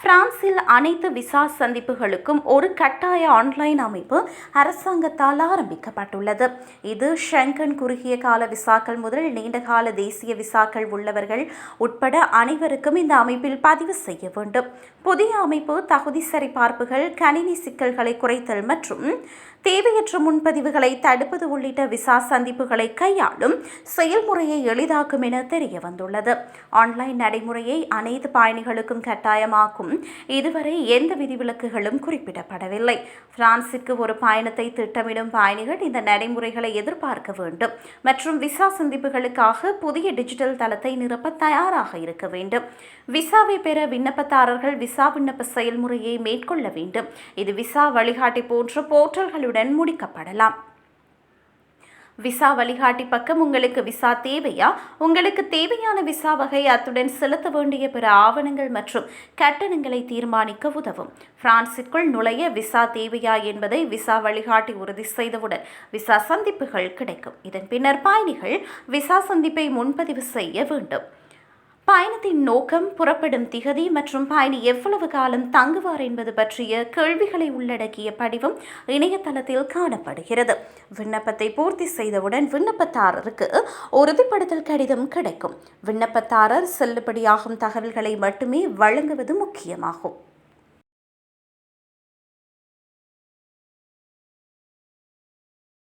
பிரான்சில் அனைத்து விசா சந்திப்புகளுக்கும் ஒரு கட்டாய ஆன்லைன் அமைப்பு அரசாங்கத்தால் ஆரம்பிக்கப்பட்டுள்ளது. இது ஷெங்கன் குறுகிய கால விசாக்கள் முதல் நீண்டகால தேசிய விசாக்கள் உள்ளவர்கள் உட்பட அனைவருக்கும் இந்த அமைப்பில் பதிவு செய்ய வேண்டும். புதிய அமைப்பு தகுதி சரிபார்ப்புகள் கணினி சிக்கல்களை குறைத்தல் மற்றும் தேவையற்ற முன்பதிவுகளை தடுப்பது உள்ளிட்ட விசா சந்திப்புகளை கையாளும் செயல்முறையை எளிதாக்கும் என தெரிய வந்துள்ளது ஆன்லைன் நடைமுறையை அனைத்து பயணிகளுக்கும் கட்டாயமாக்கும் இதுவரை எந்த விதிவிலக்குகளும் குறிப்பிடப்படவில்லை. பிரான்சிற்கு ஒரு பயணத்தை திட்டமிடும் பயணிகள் இந்த நடைமுறைகளை எதிர்பார்க்க வேண்டும். மற்றும் விசா சந்திப்புகளுக்காக புதிய டிஜிட்டல் தளத்தை நிரப்ப தயாராக இருக்க வேண்டும். விசாவை பெற விண்ணப்பதாரர்கள் விசா விண்ணப்ப செயல்முறையை மேற்கொள்ள வேண்டும். இது விசா வழிகாட்டி போன்ற போர்ட்டல்களுடன் முடிக்கப்படலாம். விசா வழிகாட்டி பக்கம் உங்களுக்கு விசா தேவையா? உங்களுக்கு தேவையான விசா வகை அத்துடன் செலுத்த வேண்டிய பிற ஆவணங்கள் மற்றும் கட்டணங்களை தீர்மானிக்க உதவும். பிரான்சிற்குள் நுழைய விசா தேவையா என்பதை விசா வழிகாட்டி உறுதி செய்தவுடன் விசா சந்திப்புகள் கிடைக்கும். இதன் பின்னர் பயணிகள் விசா சந்திப்பை முன்பதிவு செய்ய வேண்டும். பயணத்தின் நோக்கம் புறப்படும் திகதி மற்றும் பயணி எவ்வளவு காலம் தங்குவார் என்பது பற்றிய கேள்விகளை உள்ளடக்கிய படிவம் இணையதளத்தில் காணப்படுகிறது. விண்ணப்பத்தை பூர்த்தி செய்தவுடன் விண்ணப்பதாரருக்கு உறுதிப்படுத்தல் கடிதம் கிடைக்கும். விண்ணப்பதாரர் செல்லுபடியாகும் தகவல்களை மட்டுமே வழங்குவது முக்கியமாகும்.